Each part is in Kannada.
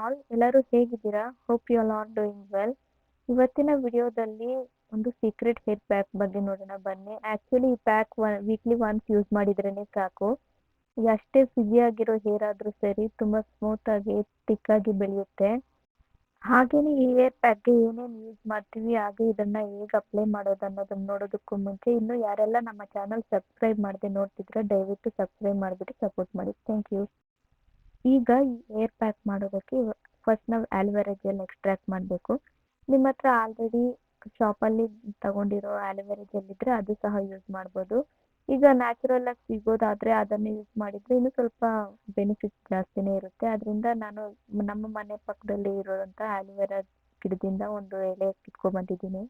ಆಲ್ ಎಲ್ಲರೂ ಹೇಗಿದ್ದೀರಾ? Hope you all are doing well ಇವತ್ತಿನ ವಿಡಿಯೋದಲ್ಲಿ ಒಂದು ಸೀಕ್ರೆಟ್ ಹೇರ್ ಪ್ಯಾಕ್ ಬಗ್ಗೆ ನೋಡೋಣ ಬನ್ನಿ. ಆ್ಯಕ್ಚುಲಿ ಈ ಪ್ಯಾಕ್ ವೀಕ್ಲಿ ಒನ್ಸ್ ಯೂಸ್ ಮಾಡಿದ್ರೇ ಸಾಕು. ಎಷ್ಟೇ ಆಗಿರೋ ಹೇರ್ ಆದರೂ ಸರಿ, ತುಂಬ ಸ್ಮೂತಾಗಿ ತಿಕ್ಕಾಗಿ ಬೆಳೆಯುತ್ತೆ. ಹಾಗೇನೆ ಈ ಹೇರ್ ಪ್ಯಾಕ್ಗೆ ಏನೇನು ಯೂಸ್ ಮಾಡ್ತೀವಿ, ಹಾಗೆ ಇದನ್ನು ಹೇಗೆ ಅಪ್ಲೈ ಮಾಡೋದು ಅನ್ನೋದನ್ನು ನೋಡೋದಕ್ಕೂ ಮುಂಚೆ, ಇನ್ನು ಯಾರೆಲ್ಲ ನಮ್ಮ ಚಾನಲ್ ಸಬ್ಸ್ಕ್ರೈಬ್ ಮಾಡದೆ ನೋಡ್ತಿದ್ರೆ ದಯವಿಟ್ಟು ಸಬ್ಸ್ಕ್ರೈಬ್ ಮಾಡಿಬಿಟ್ಟು ಸಪೋರ್ಟ್ ಮಾಡಿ. ಥ್ಯಾಂಕ್ ಯು ಈಗ ಏರ್ ಪ್ಯಾಕ್ ಮಾಡೋದಕ್ಕೆ ಫಸ್ಟ್ ನಾವು ಆಲೋವೆರಾ ಜೆಲ್ ಎಕ್ಸ್ಟ್ರಾಕ್ಟ್ ಮಾಡಬೇಕು. ನಿಮ್ಮ ಹತ್ರ ಆಲ್ರೆಡಿ ಶಾಪಲ್ಲಿ ತಗೊಂಡಿರೋ ಆಲೋವೆರಾ ಜೆಲ್ ಇದ್ರೆ ಅದು ಸಹ ಯೂಸ್ ಮಾಡ್ಬೋದು. ಈಗ ನ್ಯಾಚುರಲ್ ಆಗಿ ಸಿಗೋದಾದ್ರೆ ಅದನ್ನು ಯೂಸ್ ಮಾಡಿದ್ರೆ ಇನ್ನೂ ಸ್ವಲ್ಪ ಬೆನಿಫಿಟ್ ಜಾಸ್ತಿನೇ ಇರುತ್ತೆ. ಅದರಿಂದ ನಾನು ನಮ್ಮ ಮನೆ ಪಕ್ಕದಲ್ಲಿ ಇರೋಂಥ ಆಲೋವೆರಾ ಗಿಡದಿಂದ ಒಂದು ಎಲೆ ಕಿತ್ಕೊಂಡ್ಬಂದಿದ್ದೀನಿ.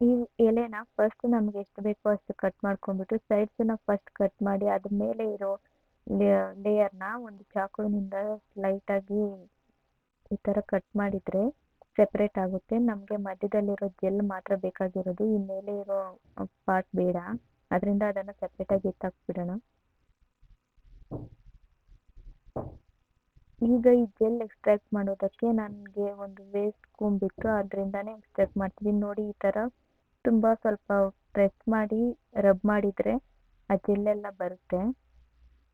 ಈ ಎಲೆನ ಫಸ್ಟ್ ನಮ್ಗೆ ಎಷ್ಟು ಬೇಕೋ ಅಷ್ಟು ಕಟ್ ಮಾಡ್ಕೊಂಡ್ಬಿಟ್ಟು ಸೈಡ್ಸನ್ನ ಫಸ್ಟ್ ಕಟ್ ಮಾಡಿ ಅದ್ರ ಮೇಲೆ ಇರೋ ಲೇಯರ್ನ ಒಂದು ಚಾಕುವಿನಿಂದ ಲೈಟಾಗಿ ಈ ಥರ ಕಟ್ ಮಾಡಿದರೆ ಸೆಪ್ರೇಟ್ ಆಗುತ್ತೆ. ನಮಗೆ ಮಧ್ಯದಲ್ಲಿರೋ ಜೆಲ್ ಮಾತ್ರ ಬೇಕಾಗಿರೋದು. ಈ ಮೇಲೆ ಇರೋ ಪಾರ್ಟ್ ಬೇಡ. ಅದರಿಂದ ಅದನ್ನು ಸಪ್ರೇಟಾಗಿ ಎತ್ತಾಕ್ಬಿಡೋಣ. ಈಗ ಈ ಜೆಲ್ ಎಕ್ಸ್ಟ್ರಾಕ್ಟ್ ಮಾಡೋದಕ್ಕೆ ನನಗೆ ಒಂದು ವೇಸ್ಟ್ ಕುಂಬಿತ್ತು ಅದರಿಂದನೇ ಎಕ್ಸ್ಟ್ರಾಕ್ಟ್ ಮಾಡ್ತೀನಿ ನೋಡಿ, ಈ ಥರ ತುಂಬ ಸ್ವಲ್ಪ ಪ್ರೆಸ್ ಮಾಡಿ ರಬ್ ಮಾಡಿದರೆ ಆ ಜೆಲ್ಲೆಲ್ಲ ಬರುತ್ತೆ.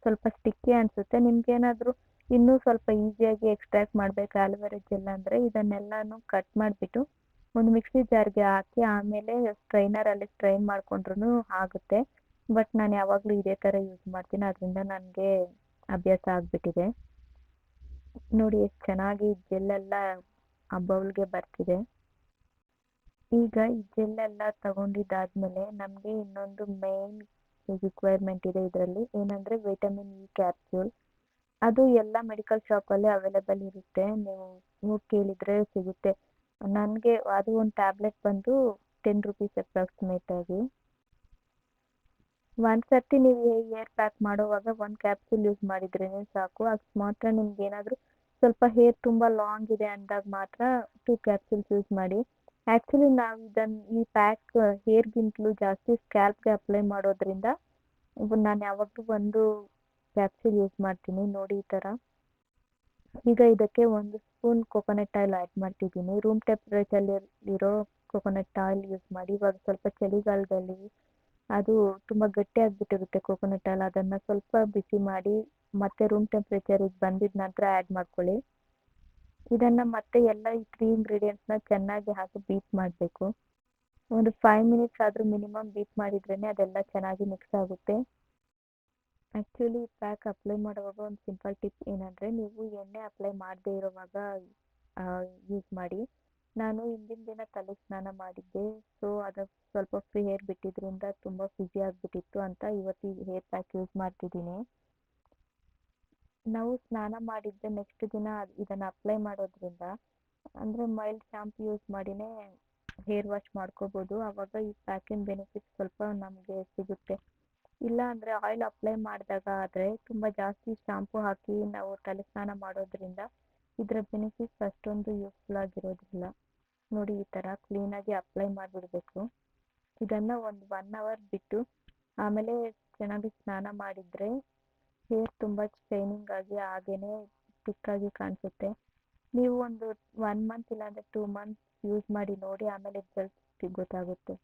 ಸ್ವಲ್ಪ ಸ್ಟಿಕ್ಕಿ ಅನಿಸುತ್ತೆ. ನಿಮ್ಗೇನಾದರೂ ಇನ್ನೂ ಸ್ವಲ್ಪ ಈಸಿಯಾಗಿ ಎಕ್ಸ್ಟ್ರಾಕ್ಟ್ ಮಾಡಬೇಕು ಆಲೋವೆರಾ ಜೆಲ್ ಅಂದರೆ ಇದನ್ನೆಲ್ಲನೂ ಕಟ್ ಮಾಡಿಬಿಟ್ಟು ಒಂದು ಮಿಕ್ಸಿ ಜಾರ್ಗೆ ಹಾಕಿ ಆಮೇಲೆ ಸ್ಟ್ರೈನರಲ್ಲಿ ಸ್ಟ್ರೈನ್ ಮಾಡಿಕೊಂಡ್ರೂ ಆಗುತ್ತೆ. ಬಟ್ ನಾನು ಯಾವಾಗಲೂ ಇದೇ ಥರ ಯೂಸ್ ಮಾಡ್ತೀನಿ. ಅದರಿಂದ ನನಗೆ ಅಭ್ಯಾಸ ಆಗಿಬಿಟ್ಟಿದೆ. ನೋಡಿ ಎಷ್ಟು ಚೆನ್ನಾಗಿ ಜೆಲ್ಲೆಲ್ಲ ಬೌಲ್ಗೆ ಬರ್ತಿದೆ. ಈಗ ಈ ಜೆಲ್ಲೆಲ್ಲ ತಗೊಂಡಿದ್ದಾದ್ಮೇಲೆ ನಮಗೆ ಇನ್ನೊಂದು ಮೇನ್ ರಿಕ್ವೈರ್ಮೆಂಟ್ ಇದೆ ಇದರಲ್ಲಿ. ಏನಂದರೆ ವಿಟಮಿನ್ ಇ ಕ್ಯಾಪ್ಸ್ಯೂಲ್ ಅದು ಎಲ್ಲ ಮೆಡಿಕಲ್ ಶಾಪಲ್ಲಿ ಅವೈಲೇಬಲ್ ಇರುತ್ತೆ. ನೀವು ಹೋಗಿ ಕೇಳಿದರೆ ಸಿಗುತ್ತೆ. ನನಗೆ ಅದು ಒಂದು ಟ್ಯಾಬ್ಲೆಟ್ ಬಂದು ಟೆನ್ ರುಪೀಸ್ ಅಪ್ರಾಕ್ಸಿಮೇಟ್ ಆಗಿ ಒಂದು ಸರ್ತಿ ನೀವು ಹೇರ್ ಪ್ಯಾಕ್ ಮಾಡುವಾಗ ಒಂದು ಕ್ಯಾಪ್ಸೂಲ್ ಯೂಸ್ ಮಾಡಿದ್ರೇ ಸಾಕು. ಅಷ್ಟು ಮಾತ್ರ ನಿಮ್ಗೆ ಏನಾದರೂ ಸ್ವಲ್ಪ ಹೇರ್ ತುಂಬ ಲಾಂಗ್ ಇದೆ ಅಂದಾಗ ಮಾತ್ರ ಟೂ ಕ್ಯಾಪ್ಸ್ಯೂಲ್ಸ್ ಯೂಸ್ ಮಾಡಿ. ಆ್ಯಕ್ಚುಲಿ ನಾವು ಇದನ್ನು ಈ ಪ್ಯಾಕ್ ಹೇರ್ಗಿಂತಲೂ ಜಾಸ್ತಿ ಸ್ಕ್ಯಾಲ್ಪ್ಗೆ ಅಪ್ಲೈ ಮಾಡೋದ್ರಿಂದ ನಾನು ಯಾವಾಗಲೂ ಒಂದು ಕ್ಯಾಪ್ಸೂಲ್ ಯೂಸ್ ಮಾಡ್ತೀನಿ, ನೋಡಿ ಈ ಥರ ಈಗ ಇದಕ್ಕೆ ಒಂದು ಸ್ಪೂನ್ ಕೊಕೊನಟ್ ಆಯಿಲ್ ಆ್ಯಡ್ ಮಾಡ್ತಿದ್ದೀನಿ. ರೂಮ್ ಟೆಂಪ್ರೇಚರಲ್ಲಿರೋ ಕೊಕೊನಟ್ ಆಯಿಲ್ ಯೂಸ್ ಮಾಡಿ, ಇವಾಗ ಸ್ವಲ್ಪ ಚಳಿಗಾಲದಲ್ಲಿ ಅದು ತುಂಬ ಗಟ್ಟಿ ಆಗಿಬಿಟ್ಟಿರುತ್ತೆ ಕೊಕೊನಟ್ ಆಯಿಲ್ ಅದನ್ನು ಸ್ವಲ್ಪ ಬಿಸಿ ಮಾಡಿ, ಮತ್ತೆ ರೂಮ್ ಟೆಂಪ್ರೇಚರಿಗೆ ಬಂದಿದ ನಂತರ ಆ್ಯಡ್ ಮಾಡ್ಕೊಳ್ಳಿ. ಇದನ್ನು ಮತ್ತೆ ಎಲ್ಲ ಈ ತ್ರೀ ಇಂಗ್ರೀಡಿಯೆಂಟ್ಸ್ನ ಚೆನ್ನಾಗಿ ಹಾಕಿ ಬೀಟ್ ಮಾಡಬೇಕು. ಒಂದು ಫೈವ್ ಮಿನಿಟ್ಸ್ ಆದರೂ ಮಿನಿಮಮ್ ಬೀಟ್ ಮಾಡಿದ್ರೇ ಅದೆಲ್ಲ ಚೆನ್ನಾಗಿ ಮಿಕ್ಸ್ ಆಗುತ್ತೆ. ಆ್ಯಕ್ಚುಲಿ ಪ್ಯಾಕ್ ಅಪ್ಲೈ ಮಾಡುವಾಗ ಒಂದು ಸಿಂಪಲ್ ಟಿಪ್ ಏನಂದರೆ ನೀವು ಎಣ್ಣೆ ಅಪ್ಲೈ ಮಾಡದೇ ಇರೋವಾಗ ಯೂಸ್ ಮಾಡಿ. ನಾನು ಹಿಂದಿನ ದಿನ ತಲೆ ಸ್ನಾನ ಮಾಡಿದ್ದೆ ಸೊ ಅದು ಸ್ವಲ್ಪ ಫ್ರೀ ಹೇರ್ ಬಿಟ್ಟಿದ್ರಿಂದ ತುಂಬ ಫಿಜಿ ಆಗಿಬಿಟ್ಟಿತ್ತು ಅಂತ ಇವತ್ತು ಈ ಹೇರ್ ಪ್ಯಾಕ್ ಯೂಸ್ ಮಾಡ್ತಿದ್ದೀನಿ. ನಾವು ಸ್ನಾನ ಮಾಡಿದ್ದೆ ನೆಕ್ಸ್ಟ್ ದಿನ ಇದನ್ನು ಅಪ್ಲೈ ಮಾಡೋದ್ರಿಂದ, ಅಂದರೆ ಮೈಲ್ಡ್ ಶಾಂಪು ಯೂಸ್ ಮಾಡಿನೇ ಹೇರ್ ವಾಶ್ ಮಾಡ್ಕೋಬೋದು. ಆವಾಗ ಈ ಪ್ಯಾಕಿನ ಬೆನಿಫಿಟ್ ಸ್ವಲ್ಪ ನಮಗೆ ಸಿಗುತ್ತೆ. ಇಲ್ಲ ಅಂದ್ರೆ ಆಯಿಲ್ ಅಪ್ಲೈ ಮಾಡಿದಾಗ ಆದರೆ ತುಂಬ ಜಾಸ್ತಿ ಶಾಂಪು ಹಾಕಿ ನಾವು ತಲೆ ಸ್ನಾನ ಮಾಡೋದ್ರಿಂದ ಇದರ ಬೆನಿಫಿಟ್ಸ್ ಅಷ್ಟೊಂದು ಯೂಸ್ಫುಲ್ ಆಗಿರೋದಿಲ್ಲ. ನೋಡಿ ಈ ಥರ ಕ್ಲೀನಾಗಿ ಅಪ್ಲೈ ಮಾಡಿಬಿಡ್ಬೇಕು. ಇದನ್ನು ಒಂದು ಒನ್ ಅವರ್ ಬಿಟ್ಟು ಆಮೇಲೆ ಚೆನ್ನಾಗಿ ಸ್ನಾನ ಮಾಡಿದರೆ ಹೇರ್ ತುಂಬ ಶೈನಿಂಗ್ ಆಗಿ ಹಾಗೇ ತಿಕ್ಕಾಗಿ ಕಾಣಿಸುತ್ತೆ. ನೀವು ಒಂದು ಒನ್ ಮಂತ್ ಇಲ್ಲಾಂದರೆ ಟೂ ಮಂತ್ಸ್ ಯೂಸ್ ಮಾಡಿ ನೋಡಿ, ಆಮೇಲೆ ರಿಸಲ್ಟ್ ಗೊತ್ತಾಗುತ್ತೆ